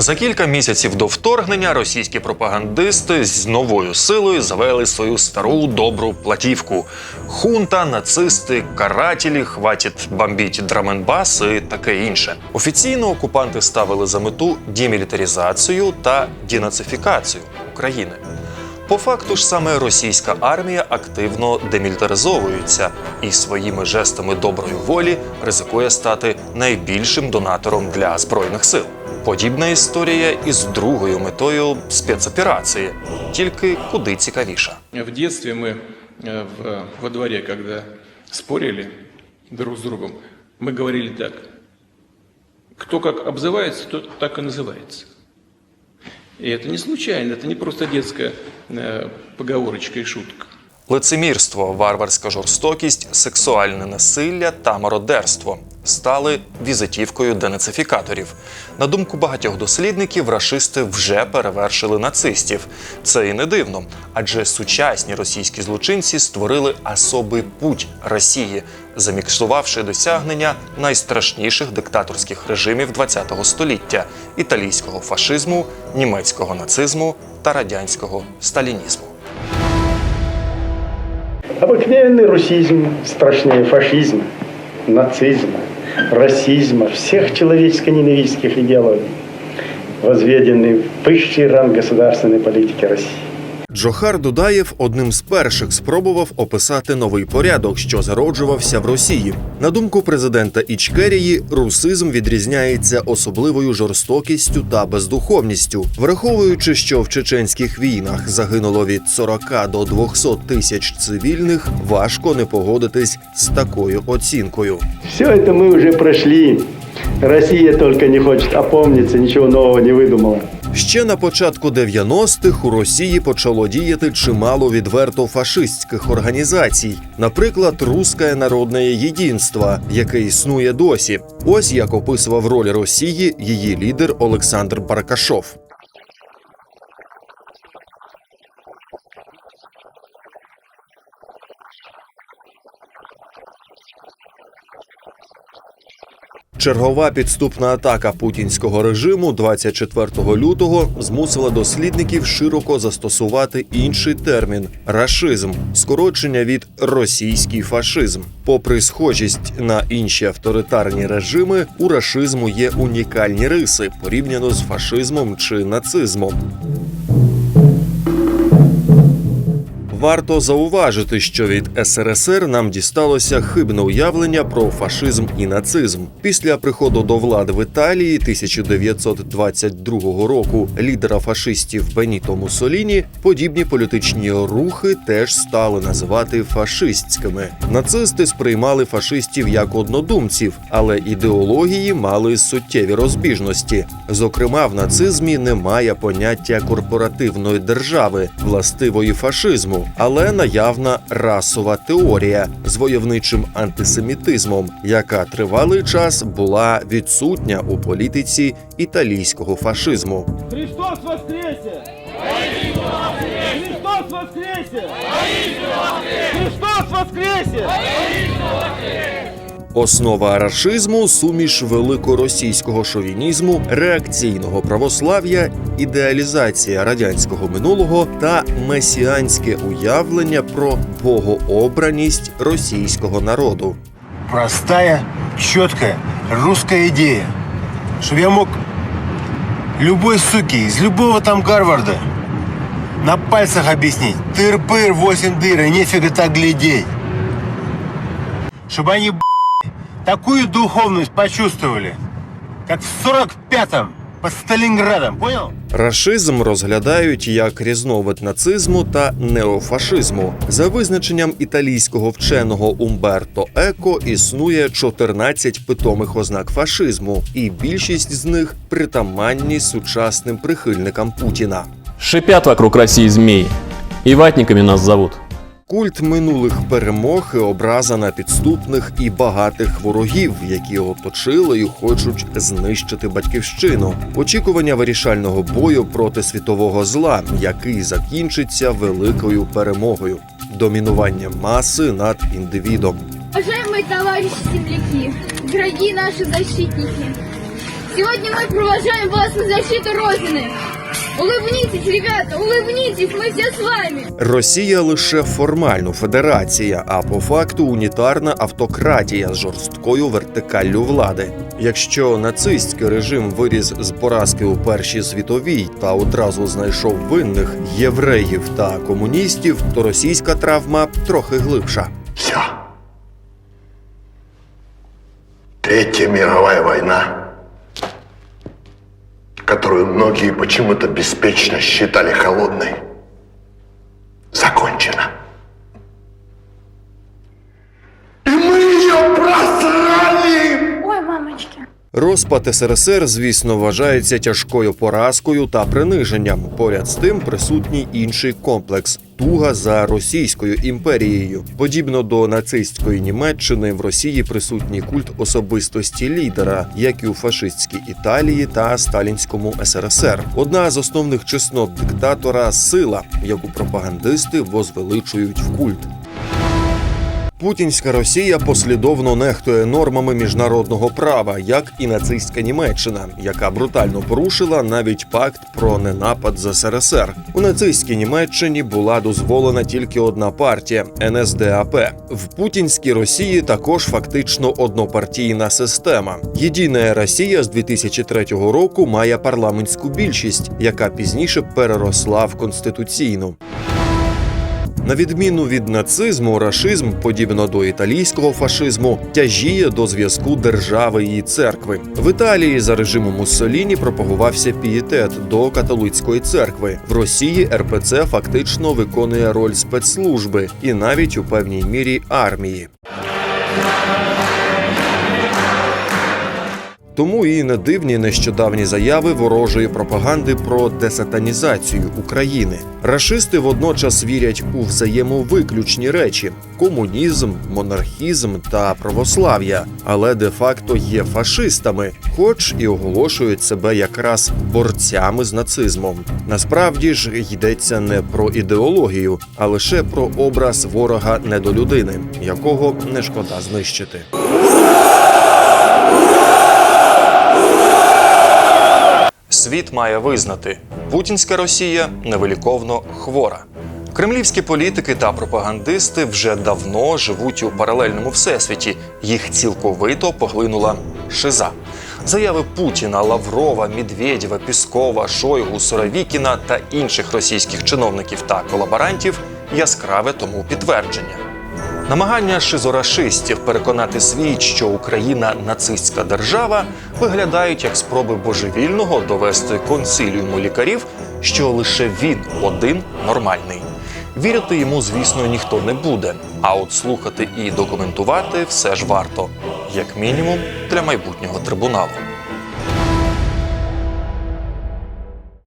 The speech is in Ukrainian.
За кілька місяців до вторгнення російські пропагандисти з новою силою завели свою стару добру платівку. Хунта, нацисти, карателі, хватить бомбіть драменбас і таке інше. Офіційно окупанти ставили за мету демілітаризацію та денацифікацію України. По факту ж саме російська армія активно демілітаризовується і своїми жестами доброї волі ризикує стати найбільшим донатором для збройних сил. Подібна історія із другою метою спецоперації, тільки куди цікавіша. В детстве мы э, в- во дворе, когда спорили друг с другом, мы говорили так. Кто как обзывается, тот так и называется. И это не случайно, это не просто детская э, поговорочка и шутка. Лицемірство, варварська жорстокість, сексуальне насилля та мародерство стали візитівкою денацифікаторів. На думку багатьох дослідників, рашисти вже перевершили нацистів. Це і не дивно, адже сучасні російські злочинці створили особий путь Росії, заміксувавши досягнення найстрашніших диктаторських режимів ХХ століття італійського фашизму, німецького нацизму та радянського сталінізму. Обыкновенный русизм страшнее фашизма, нацизма, расизма, всех человеческо-ненавистских идеологий, возведенный в высший ранг государственной политики России. Джохар Дудаєв одним з перших спробував описати новий порядок, що зароджувався в Росії. На думку президента Ічкерії, русизм відрізняється особливою жорстокістю та бездуховністю, враховуючи, що в чеченських війнах загинуло від 40 до 200 тисяч цивільних, важко не погодитись з такою оцінкою. Все это мы уже прошли. Россия только не хочет опомниться, ничего нового не выдумала. Ще на початку 90-х у Росії почало діяти чимало відверто фашистських організацій, наприклад, Русське народне єдинство, яке існує досі. Ось як описував роль Росії її лідер Олександр Баркашов. Чергова підступна атака путінського режиму 24 лютого змусила дослідників широко застосувати інший термін рашизм, скорочення від російський фашизм. Попри схожість на інші авторитарні режими, у рашизму є унікальні риси порівняно з фашизмом чи нацизмом. Варто зауважити, що від СРСР нам дісталося хибне уявлення про фашизм і нацизм. Після приходу до влади в Італії 1922 року лідера фашистів Беніто Муссоліні подібні політичні рухи теж стали називати фашистськими. Нацисти сприймали фашистів як однодумців, але ідеології мали суттєві розбіжності. Зокрема, в нацизмі немає поняття корпоративної держави, властивої фашизму, але наявна расова теорія з войовничим антисемітизмом, яка тривалий час була відсутня у політиці італійського фашизму. Христос воскресе! Христос воскресе! Христос воскресе! Основа рашизму суміш великоросійського шовінізму, реакційного православ'я, ідеалізація радянського минулого та месіанське уявлення про богообраність російського народу. Простая, четкая русская идея. Чтобы я мог любой суки из любого там Гарварда на пальцах объяснить. Тыр-пыр, восемь дыр, и нефига так глядеть. Чтобы они, б***ь, такую духовность почувствовали, как в 45-м под Сталинградом, понял? Рашизм розглядають як різновид нацизму та неофашизму. За визначенням італійського вченого Умберто Еко існує 14 питомих ознак фашизму, і більшість з них притаманні сучасним прихильникам Путіна. Шипят вокруг России змеи. И ватниками нас зовут. Культ минулих перемог і образа на підступних і багатих ворогів, які оточили і хочуть знищити батьківщину. Очікування вирішального бою проти світового зла, який закінчиться великою перемогою, домінування маси над індивідом. Уважаемые товарищи земляки, дорогие наши защитники, Сегодня мы провожаем вас на защиту Родины. Улыбнитесь, ребята, улыбнитесь, мы все с вами. Росія лише формально федерація, а по факту унітарна автократія з жорсткою вертикаллю влади. Якщо нацистський режим виріс з поразки у Першій світовій та одразу знайшов винних євреїв та комуністів, то російська травма трохи глибша. Все. Третья мировая война, которую многие почему-то беспечно считали холодной, закончена. И мы ее просрали! Ой, мамочки. Розпад СРСР, звісно, вважається тяжкою поразкою та приниженням. Поряд з тим присутній інший комплекс туга за Російською імперією. Подібно до нацистської Німеччини, в Росії присутній культ особистості лідера, як і у фашистській Італії та сталінському СРСР. Одна з основних чеснот диктатора сила, яку пропагандисти возвеличують в культ. Путінська Росія послідовно нехтує нормами міжнародного права, як і нацистська Німеччина, яка брутально порушила навіть пакт про ненапад з СРСР. У нацистській Німеччині була дозволена тільки одна партія НСДАП. В путінській Росії також фактично однопартійна система. Єдина Росія з 2003 року має парламентську більшість, яка пізніше переросла в конституційну. На відміну від нацизму, рашизм, подібно до італійського фашизму, тяжіє до зв'язку держави і церкви. В Італії за режимом Муссоліні пропагувався пієтет до католицької церкви. В Росії РПЦ фактично виконує роль спецслужби і навіть у певній мірі армії. Тому і не дивні нещодавні заяви ворожої пропаганди про десатанізацію України. Рашисти водночас вірять у взаємовиключні речі: комунізм, монархізм та православ'я, але де-факто є фашистами, хоч і оголошують себе якраз борцями з нацизмом. Насправді ж йдеться не про ідеологію, а лише про образ ворога недолюдини, якого не шкода знищити. Світ має визнати, путінська Росія невиліковно хвора. Кремлівські політики та пропагандисти вже давно живуть у паралельному всесвіті. Їх цілковито поглинула шиза. Заяви Путіна, Лаврова, Медведєва, Піскова, Шойгу, Суровікіна та інших російських чиновників та колаборантів яскраве тому підтвердження. Намагання шизорашистів переконати світ, що Україна нацистська держава, виглядають як спроби божевільного довести консиліуму лікарів, що лише він один нормальний. Вірити йому, звісно, ніхто не буде. А от слухати і документувати все ж варто, як мінімум для майбутнього трибуналу.